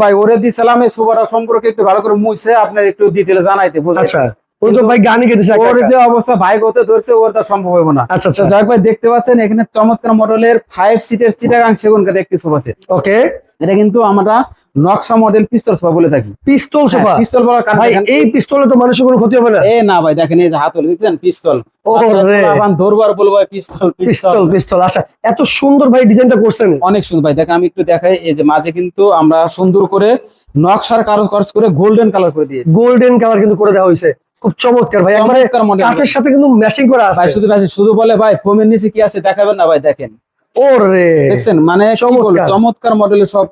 ভাই, ওরে দিছিলাম এই সুবারা সম্পর্কে একটু ভালো করে মুছে, আপনার একটু ডিটেল জানাইতে বুঝাইতে আচ্ছা ওই তো ভাই গানই গেতেছে ওর যে অবস্থা ভাই ধরছে ওর তা সম্ভব হবে না। আচ্ছা আচ্ছা যাক ভাই দেখতে পাচ্ছেন এখানে চমৎকার মডেলের ফাইভ সিটের চিটাগাং সেগুন কাঠের একটি সোফা সেট ওকে। এটা কিন্তু আমরা নকশা মডেল পিস্তল সোফা বলে থাকি। পিস্তল সোফা পিস্তল বলার কারণ ভাই এই পিস্তলে তো মানুষের কোনো ক্ষতি হবে না। এ না ভাই দেখেন এই যে হাতল দেখছেন? পিস্তল ও ধরবার বলব পিস্তল পিস্তল আচ্ছা এত সুন্দর ভাই ডিজাইনটা করছেন। অনেক সুন্দর ভাই দেখেন আমি একটু দেখাই এই যে মাঝে কিন্তু আমরা সুন্দর করে নকশার কারও করে গোল্ডেন কালার করে দিয়েছি। গোল্ডেন কালার কিন্তু করে দেওয়া হয়েছে। খুব চমৎকার ভাই একবারে মডেল। কাঠের সাথে কিন্তু ম্যাচিং করা ভাই আছে। শুধু ভাই শুধু বলে ভাই ফোমের নিচে কি আছে দেখাবেন না ভাই দেখেন। ওরে! দেখছেন? মানে চমৎকার। মডেলের সব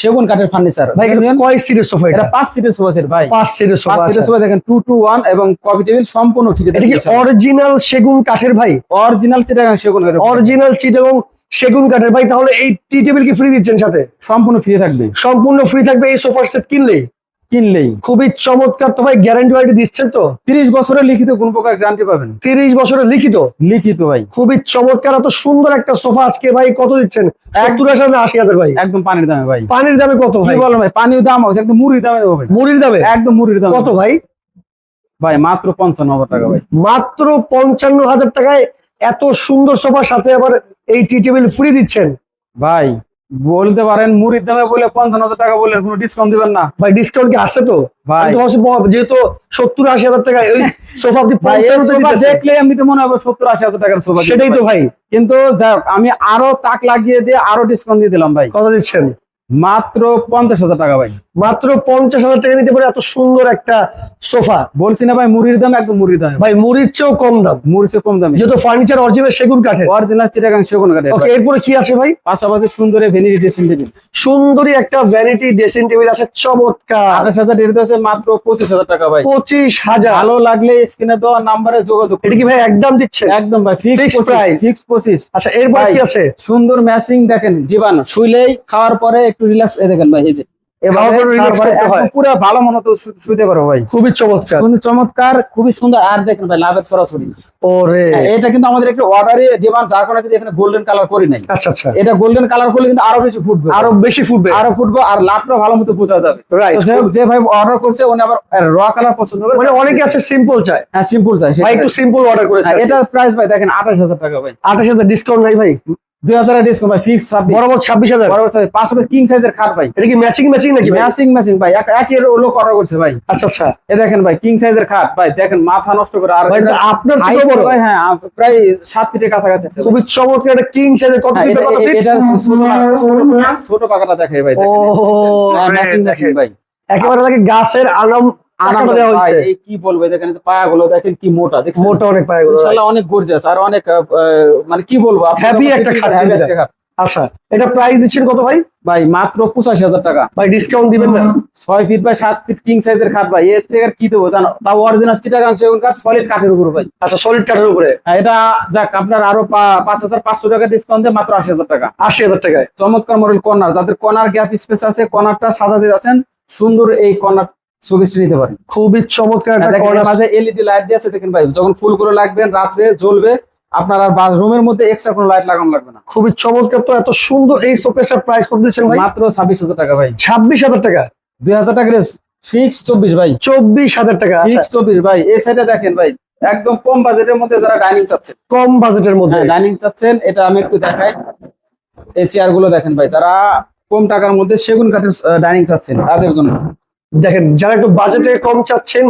সেগুন কাঠের ফার্নিচার ভাই এটা কয় সিটের সোফা এটা এটা? পাঁচ সিটের সোফা সেট ভাই। পাঁচ সিটের সোফা পাঁচ সিটের। সোফা দেখেন টু এবং টেবিল সম্পূর্ণ ফ্রি এটা কি অরিজিনাল সেগুন কাঠের ভাই? অরিজিনাল চিটাগাং সেগুন কাঠের অরিজিনাল চিটাগং সেগুন কাঠের। ভাই তাহলে এই টি টেবিল কি ফ্রি দিচ্ছেন সাথে? সম্পূর্ণ ফ্রি থাকবে। সম্পূর্ণ ফ্রি থাকবে এই সোফার সেট কিনলেই? কিনলেই। খুবই চমৎকার তো ভাই গ্যারান্টি ওয়ারেন্টি দিচ্ছেন তো? তিরিশ বছরের লিখিত কোন প্রকার গ্যারান্টি পাবেন? তিরিশ বছরের লিখিত? লিখিত ভাই। খুবই চমৎকার এত সুন্দর একটা সোফা আজকে ভাই কত দিচ্ছেন? ভাই? একদম পানির দামে ভাই। পানির দামে কত ভাই? বলেন ভাই পানির দাম আছে একদম মুড়ির দামে দেবো ভাই। মুড়ির দামে? একদম মুড়ির দামে। কত ভাই? ভাই মাত্র পঞ্চান্ন হাজার টাকা ভাই। মাত্র পঞ্চান্ন হাজার টাকায় এত সুন্দর সোফার সাথে আবার এই টি টেবিল ফ্রি দিচ্ছেন। ভাই বলতে পারেন মুড়ির দামে বলে পঞ্চান্ন হাজার টাকা বললেন কোনো ডিসকাউন্ট দিবেন না। ভাই ডিসকাউন্ট কি আছে তো? ভাই। আমি যেহেতু সত্তর আশি হাজার টাকা ওই সোফা এই 55 তে। দেখলে মনে হবে সত্তর আশি হাজার টাকার সোফা সেটাই তো ভাই। কিন্তু যাক আমি আরও তাক লাগিয়ে দিয়ে আরও ডিসকাউন্ট দিয়ে দিলাম ভাই। কত দিচ্ছেন? মাত্র পঞ্চাশ হাজার টাকা ভাই। মাত্র পঞ্চাশ হাজার টাকা নিতে পারে এত সুন্দর একটা সোফা। বলছি না ভাই মুড়ির দাম একদম মুড়ির দাম। ভাই মুড়ির চেয়েও কম দাম। মুড়ি চেয়ে কম দাম। যেহেতু ফার্নিচার অরিজিনাল সেগুন কাঠের। অরিজিনাল চিটাগাং সেগুন কাঠের। ওকে এরপরে কি আছে ভাই? পাশাপাশি সুন্দর ভ্যানিটি ড্রেসিং টেবিল সুন্দরী একটা ভ্যানিটি ড্রেসিং টেবিল আছে চমৎকার। আঠাশ হাজার এর আছে মাত্র পঁচিশ হাজার টাকা ভাই। পঁচিশ হাজার। ভালো লাগলে স্ক্রিনে দেওয়া নাম্বারে যোগাযোগ এটা কি ভাই একদম দিচ্ছে? একদম ভাই ফিক্স price। ফিক্স পঁচিশ। আচ্ছা এরপরে কি আছে? সুন্দর ম্যাচিং দেখেন জীবান শুইলেই খাওয়ার পরে একটু রিল্যাক্স এই দেখেন ভাই এই যে। পরে relax করতে। পুরো ভালো মতো শু- শুতে পারো ভাই। খুবই চমৎকার। সুন্দর চমৎকার খুবই সুন্দর। আর দেখেন ভাই লাভের সরাসরি। ওরে। হ্যাঁ, এটা কিন্তু আমাদের একটু অর্ডারে ডিমান্ড যার কারণে কিন্তু এখানে গোল্ডেন কালার করি নাই। আচ্ছা আচ্ছা। এটা গোল্ডেন কালার করলে কিন্তু আরও বেশি ফুটবে। আরও বেশি ফুটবে। আরও ফুটবে আর লাভটা ভালো মতো বোঝা যাবে। রাইট যে- ভাই অর্ডার করছে উনি আবার র কালার পছন্দ করে মানে অনেকে আছে সিম্পল চায়। হ্যাঁ সিম্পল ভাই একটু সিম্পল অর্ডার করেছে। হ্যাঁ, এটার প্রাইস ভাই দেখেন আঠাশ হাজার টাকা ভাই। আঠাশ হাজার ডিসকাউন্ট নাই ভাই। দুই হাজার ডিসকাউন্ট ভাই ফিক্স ছাব্বিশ। বরাবর ছাব্বিশ হাজার? বরাবর ছাব্বিশ। পাশাপাশি কিং সাইজের খাট ভাই। এটা কি ম্যাচিং ম্যাচিং নাকি ভাই? ম্যাচিং ম্যাচিং ভাই এক- একই লোক অর্ডার করছে ভাই। আচ্ছা আচ্ছা। এ দেখেন ভাই কিং সাইজের খাট ভাই দেখেন মাথা নষ্ট করে আর ভাই এটা এটা আপনার থেকে বড়। ভাই হ্যাঁ প্রায় সাত ফিটের কাছাকাছি আছে খুবই চমৎকার একটা কিং সাইজের কত হ্যাঁ, ফিট কত ফিট এটার ছোট পাকা- ছোট- ছোট পাকাটা দেখে ভাই ও ম্যাচিং ম্যাচিং ভাই। একেবারে লাগে গাছের আনাম আনন্দ দেওয়া হয়েছে কি বলব দেখেন পায়া গুলো দেখেন কি মোটা দেখছেন? মোটা অনেক পায় ইনশাআল্লাহ অনেক গর্জিয়াস আর অনেক মানে কি বলব আপনি একটা খাট heavy একটা খাট। আচ্ছা এটা প্রাইস দিচ্ছেন কত ভাই? ভাই মাত্র পঁচাশি হাজার টাকা। ভাই ডিসকাউন্ট দিবেন না। ছয় ফিট বাই সাত ফিট কিং সাইজের খাট ভাই এর থেকে আর কি দেবো জানো? তাও অরিজিনাল চিটাগাং সেগুন কাঠ সলিড কাঠের উপর ভাই। আচ্ছা সলিড কাঠের উপরে। আর এটা যাক আপনার আরও পাঁচ হাজার পাঁচশো টাকা ডিসকাউন্ট দিয়ে মাত্র আশি হাজার টাকা। আশি হাজার টাকায়। চমৎকার মডেল কর্নার যাদের কর্নার গ্যাপ স্পেস আছে কর্নারটা সাজাতে যাচ্ছেন সুন্দর এই কর্নার শোকেসটি নিতে পারেন। খুবই চমৎকার একটা মাঝে এলইডি লাইট দিয়ে আছে দেখেন ভাই যখন ফুল করে লাগবেন রাত্রে জ্বলবে আপনার আর রুমের মধ্যে এক্সট্রা কোনো লাইট লাগানো লাগবে না। খুবই চমৎকার তো এত সুন্দর এই শোকেসটার প্রাইস কত দিচ্ছেন ভাই? মাত্র ছাব্বিশ হাজার টাকা ভাই। ছাব্বিশ হাজার টাকা। দুই হাজার টাকা ফিক্স চব্বিশ ভাই। চব্বিশ হাজার টাকা আচ্ছা। ফিক্স চব্বিশ ভাই এই সাইডে দেখেন ভাই একদম কম বাজেটের মধ্যে যারা ডাইনিং চাচ্ছেন। কম বাজেটের মধ্যে। হ্যাঁ ডাইনিং চাচ্ছেন এটা আমি একটু দেখাই। এই চেয়ারগুলো দেখেন ভাই যারা কম টাকার মধ্যে সেগুন কাঠের ডাইনিং চাচ্ছেন তাদের জন্য। দেখেন যারা একটু বাজেটে কম চাচ্ছেন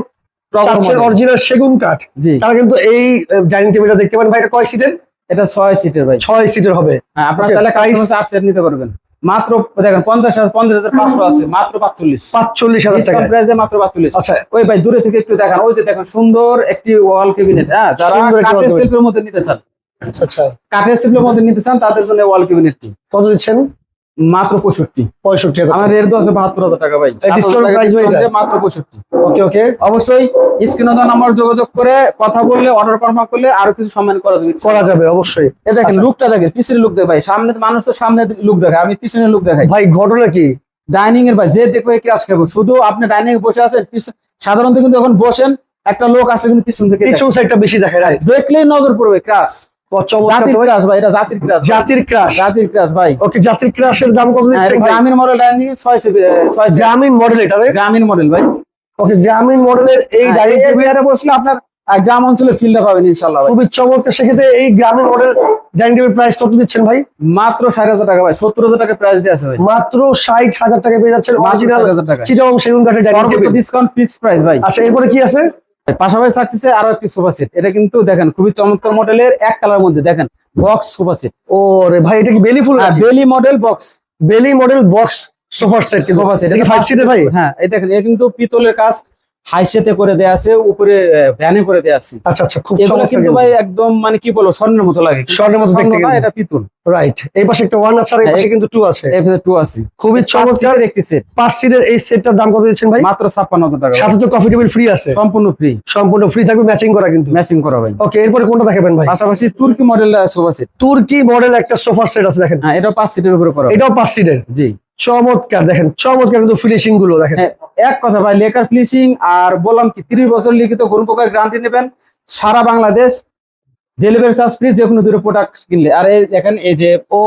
চাচ্ছেন অরিজিনাল সেগুন কাঠ তারা কিন্তু এই ডাইনিং টেবিলটা দেখতে পারেন। ভাই এটা কয় সিটের এটা ছয় সিটের ভাই। ছয় সিটের হবে। হ্যাঁ আপনার চাইলে কাস্টমার আট সেট নিতে পারবেন। মাত্র দেখেন পঞ্চাশ হাজার পঞ্চাশ হাজার পাঁচশো আছে মাত্র পাঁচচল্লিশ। পাঁচচল্লিশ হাজার টাকা প্রাইস মাত্র পাঁচচল্লিশ। আচ্ছা। ওই ভাই দূরে থেকে একটু দেখান। ওই যে দেখেন সুন্দর একটি ওয়াল ক্যাবিনেট হ্যাঁ যারা কাঠের শিল্পের মধ্যে নিতে চান। আচ্ছা আচ্ছা। কাঠের শিল্পের মধ্যে নিতে চান তাদের জন্য ওয়াল ক্যাবিনেটটি কত দিচ্ছেন? মাত্র পঁয়ষট্টি। পঁয়ষট্টি আমার এর তো আছে বাহাত্তর হাজার টাকা ভাই। এই discount 7,000 টাকা price discount এটা? দিয়ে মাত্র পঁয়ষট্টি। ওকে ওকে অবশ্যই স্ক্রিনে নাম্বার যোগাযোগ করে কথা বললে অর্ডার কনফার্ম করলে আরও কিছু সম্মান করা যাবে। করা যাবে অবশ্যই। এ দেখেন আচ্ছা। লুকটা দেখেন পিছনের লুক দেখে ভাই সামনে মানুষ তো সামনে লুক দেখায় আমি পিছনের লুক দেখাই। ভাই ঘটনা কি? ডাইনিং এর ভাই যে দেখবে ক্রাশ খাব। শুধু আপনি ডাইনিং এ বসে আছেন সাধারণত কিন্তু এখন বসেন একটা লোক আসলে কিন্তু পিছন থেকে দেখে। পিছন সাইডটা বেশি দেখে রাইট দেখলেই নজর পড়বে ক্রাশ জাতির ক্রাশ ভাই এটা জাতির ক্রাশ জাতির ক্রাশ জাতির ক্রাশ ভাই। ওকে জাতির ক্রাশের দাম কত দিচ্ছেন গ্রামীণ মডেল ডাইনিং ছয় সিবি ছয় সিবি গ্রামীণ মডেল এটা গ্রামীণ মডেল ভাই। ওকে গ্রামীণ মডেলের এই ডাইনিং চেয়ারে বসলে আপনার গ্রাম অঞ্চলে ফিল্ডটা পাবেন ইনশাল্লাহ খুবই চমৎকার। সেক্ষেত্রে এই গ্রামীণ মডেল ডাইনিং টেবিল প্রাইস কত দিচ্ছেন ভাই? মাত্র ষাট হাজার টাকা ভাই সত্তর হাজার টাকা প্রাইস দিয়ে আছে ভাই। মাত্র ষাট হাজার টাকা পেয়ে যাচ্ছেন অরিজিনাল টাকা। চিটাং সেগুন কাঠের dining table discount fixed price ভাই। আচ্ছা এরপরে কি আছে? পাশাপাশি থাকছে আরও একটি সোফা সেট। এটা কিন্তু দেখেন খুবই চমৎকার মডেলের এক কালার মধ্যে দেখেন বক্স সোফা সেট। ও রে ভাই এটা কি বেলি ফুল Beli model box Beli model box sofa set sofa set এটা ফাইভ সিটের ভাই? হ্যাঁ এই দেখেন এটা কিন্তু পিতলের কাজ। হাইসেতে করে দেয়া আছে উপরে ভ্যানে করে দেয়া আছে। আচ্ছা আচ্ছা খুব এগুলো চমৎকার কিন্তু ভাই একদম মানে কি বলব স্বর্ণের মতো লাগে। স্বর্ণের মতো দেখতে কিন্তু। এটা পিতল। রাইট এই পাশে একটা ওয়ান আছে আর এই হ্যাঁ, পাশে কিন্তু টু আছে। এফএস টু আছে। খুবই চমৎকার। একটি সেট পাঁচ সিটের এই সেটটার দাম কত দিয়েছেন ভাই? মাত্র ছাপ্পান্ন হাজার টাকা। সাথে তো কফি টেবিল ফ্রি আছে। সম্পূর্ণ ফ্রি সম্পূর্ণ ফ্রি থাকবে ম্যাচিং করা কিন্তু। ম্যাচিং করা ভাই। ওকে এরপরে কোনটা দেখাবেন ভাই? পাশাপাশি তুর্কি মডেল সোফা সেট তুর্কি মডেল একটা সোফা সেট আছে দেখেন। হ্যাঁ এটা পাঁচ সিটের উপরে করা। এটাও পাঁচ সিটের জি। চমৎকার দেখেন চমৎকার কিন্তু ফিনিশিংগুলো দেখেন। হ্যাঁ, এক কথা ভাই লেখার ফিনিশিং আর বললাম কি তিরিশ বছর লিখিত কোন প্রকার গ্রান্টি নেবেন। সারা বাংলাদেশ ডেলিভারি চার্জ ফ্রি যে কোনো দুটো প্রোডাক্ট কিনলে। আর এই দেখেন এই যে ও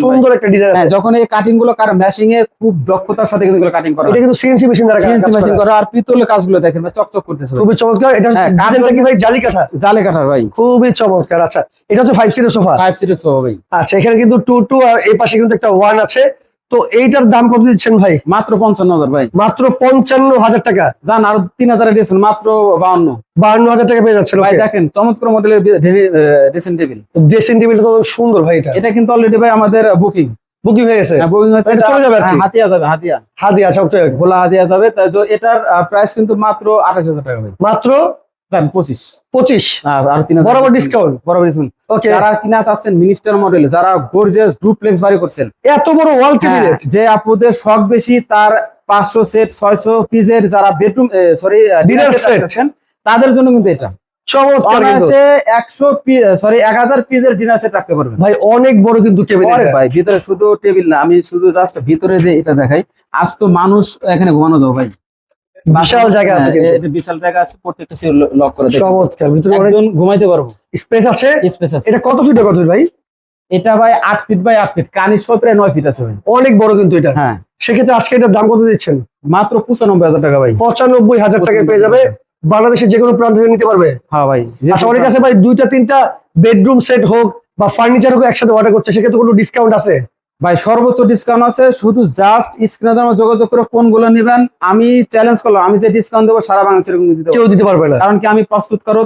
সুন্দর একটা ডিজাইন হ্যাঁ আছে। যখন এই কাটিংগুলো কার ম্যাশিং এ খুব দক্ষতার সাথে কিন্তু কাটিং করা এটা কিন্তু সিএনসি মেশিন দ্বারা সিএনসি মেশিন করা। আর পিতলের কাজগুলো দেখেন ভাই চকচক করতেছে খুবই চমৎকার। এটা হ্যাঁ, কি ভাই? জালি কাঠা? জালে কাটার ভাই। খুবই চমৎকার। আচ্ছা এটা হচ্ছে ফাইভ সিটের সোফা ফাইভ সিটের সোফা ভাই। আচ্ছা এখানে কিন্তু টু টু আর এই পাশে কিন্তু একটা ওয়ান আছে। তো এইটার দাম কত দিচ্ছেন ভাই? মাত্র পঞ্চান্ন হাজার ভাই। মাত্র পঞ্চান্ন হাজার টাকা। জান আরও তিন হাজার ডিসকাউন্ট মাত্র বাউন্ন। বাহান্ন হাজার টাকা পেয়ে যাচ্ছেন ভাই দেখেন চমৎকার মডেলের ড্রেসিং টেবিল ড্রেসিং টেবিলটা তো সুন্দর ভাই এটা। এটা কিন্তু অলরেডি ভাই আমাদের বুকিং বুকিং হয়ে গেছে। বুকিং হচ্ছে এটা এটা- চলে যাবে আর কি? হ্যাঁ, হাতিয়া যাবে হাতিয়া। হাদি আচ্ছা ওকে ভোলা হাতিয়া যাবে তাই এটার প্রাইস কিন্তু মাত্র আঠাশ হাজার টাকা ভাই। মাত্র আর বরাবর ডিসকাউন্ট বরাবর ডিসকাউন্ট ওকে যারা কিনা চাচ্ছেন মিনিস্টার মডেল যারা গর্জিয়াস ডুপ্লেক্স বাড়ি করছেন। এত বড় ওয়াল হ্যাঁ, ক্যাবিনেট যে আপুদের শখ বেশি তার পাঁচশো সেট ছয়শো পিসের যারা বেডরুম সরি set। তাদের জন্য কিন্তু এটা। চমৎকার কিন্তু। অনায়াসে সরি এক হাজার পিসের ডিনার সেট রাখতে পারবেন। ভাই অনেক বড় কিন্তু পরে ভাই ভিতরে শুধু টেবিল না আমি শুধু জাস্ট ভিতরে যে এটা দেখাই আজ তো মানুষ এখানে ঘুমানো যাও ভাই। বিশাল জায়গা আছে হ্যাঁ, কিন্তু। বিশাল জায়গা আছে প্রত্যেকটা সিট লক করে দেখেন। চমৎকার ভিতরে একজন ঘুমাইতে পারব। স্পেস আছে? স্পেস আছে। এটা কত ফিট কত feet ভাই? এটা ভাই আট ফিট বাই আট ফিট কানির সহ প্রায় নয় ফিট আছে ভাই। অনেক বড় কিন্তু এটা। হ্যাঁ। সেক্ষেত্রে আজকে এটার দাম কত দিচ্ছেন? মাত্র পঁচানব্বই হাজার টাকা ভাই। পঁচানব্বই হাজার টাকায় পেয়ে যাবে। বাংলাদেশের যে কোনো প্রান্ত থেকে নিতে পারবে। হ্যাঁ ভাই আচ্ছা অনেক আছে ভাই দুইটা তিনটা বেডরুম সেট হোক বা ফার্নিচার হোক একসাথে অর্ডার করছে সেক্ষেত্রে কোনো ডিসকাউন্ট আছে? ভাই সর্বোচ্চ ডিসকাউন্ট আছে। শুধু জাস্ট স্ক্রিনে দ্বারা যোগাযোগ করে কোনগুলো নেবেন। আমি চ্যালেঞ্জ করলাম আমি যে ডিসকাউন্ট দেবো সারা বাংলাদেশের দিতে কেউ দিতে পারবে না। কারণ কি আমি প্রস্তুত করো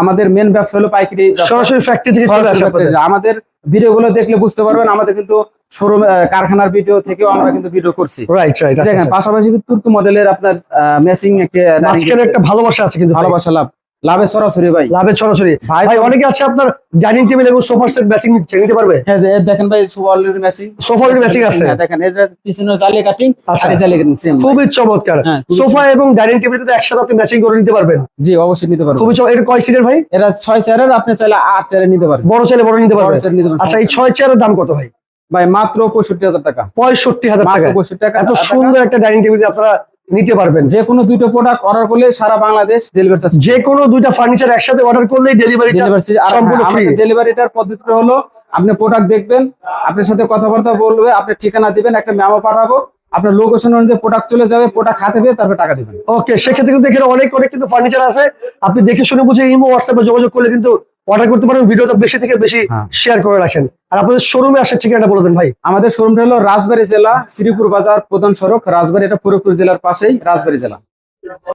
আমাদের মেন ব্যবসা হলো পাইকারি সরাসরি ফ্যাক্টরি থেকে চলে আসে। আমাদের ভিডিও গুলো দেখলে বুঝতে পারবেন আমাদের কিন্তু শোরুম কারখানার ভিডিও থেকেও আমরা কিন্তু ভিডিও করছি। রাইট রাইট দেখেন পাশাপাশি কিন্তু তুর্কি মডেলের আপনার মেসিং একটা একটা ভালোবাসা আছে কিন্তু ভালোবাসা লাভ। লাভে সরাসরি ভাই। লাভের ছড়াছড়ি ভাই ভাই অনেকে আছে আপনার ডাইনিং টেবিল এবং সোফার সেট ম্যাচিং নিচ্ছে নিতে পারবে? হ্যাঁ দেখেন ভাই already matching sofa already matching আছে? দেখেন এটা পিছনে জালি কাটিং আচ্ছা। জালি কাটিং সেম খুবই চমৎকার। হ্যাঁ, সোফা এবং ডাইনিং টেবিল কিন্তু একসাথে আপনি ম্যাচিং করে নিতে পারবেন। জি অবশ্যই নিতে পারবেন খুবই চমৎকার এটা কয় সিটের ভাই? এরা ছয় চেয়ারের আপনি চাইলে আট চেয়ারে নিতে পারবেন। বড় বড় নিতে পারবেন। আচ্ছা এই ছয় চেয়ারের দাম কত ভাই? ভাই মাত্র পঁয়ষট্টি হাজার টাকা। পঁয়ষট্টি হাজার টাকা। এত সুন্দর একটা ডাইনিং টেবিল আপনারা নিতে পারবেন। যে কোনো দুইটা প্রোডাক্ট অর্ডার করলে সারা বাংলাদেশ ডেলিভারি চার্জ যে কোনো দুইটা ফার্নিচার একসাথে অর্ডার করলেই ডেলিভারি ডেলিভারি সম্পূর্ণ free। ডেলিভারিটার পদ্ধতিটা হলো আপনি প্রোডাক্ট দেখবেন আপনার সাথে কথাবার্তা বলবে আপনি ঠিকানা দিবেন একটা মেমো পাঠাবো আপনার লোকেশন অনুযায়ী প্রোডাক্ট চলে যাবে প্রোডাক্ট হাতে পেয়ে তারপর টাকা দিবেন। ওকে সেক্ষেত্রে কিন্তু এখানে অনেক অনেক কিন্তু ফার্নিচার আছে। আপনি দেখে শুনে বুঝে ইমো হোয়াটসঅ্যাপে যোগাযোগ করলে কিন্তু অর্ডার করতে পারেন ভিডিওটা বেশি থেকে বেশি হ্যাঁ। শেয়ার করে রাখেন। আর আপনাদের শোরুমে আসার ঠিকানাটা বলে দেন ভাই। আমাদের শোরুমটা হলো রাজবাড়ি জেলা শ্রীপুর বাজার প্রধান সড়ক রাজবাড়ি এটা পুরোপুর জেলার পাশেই রাজবাড়ি জেলা।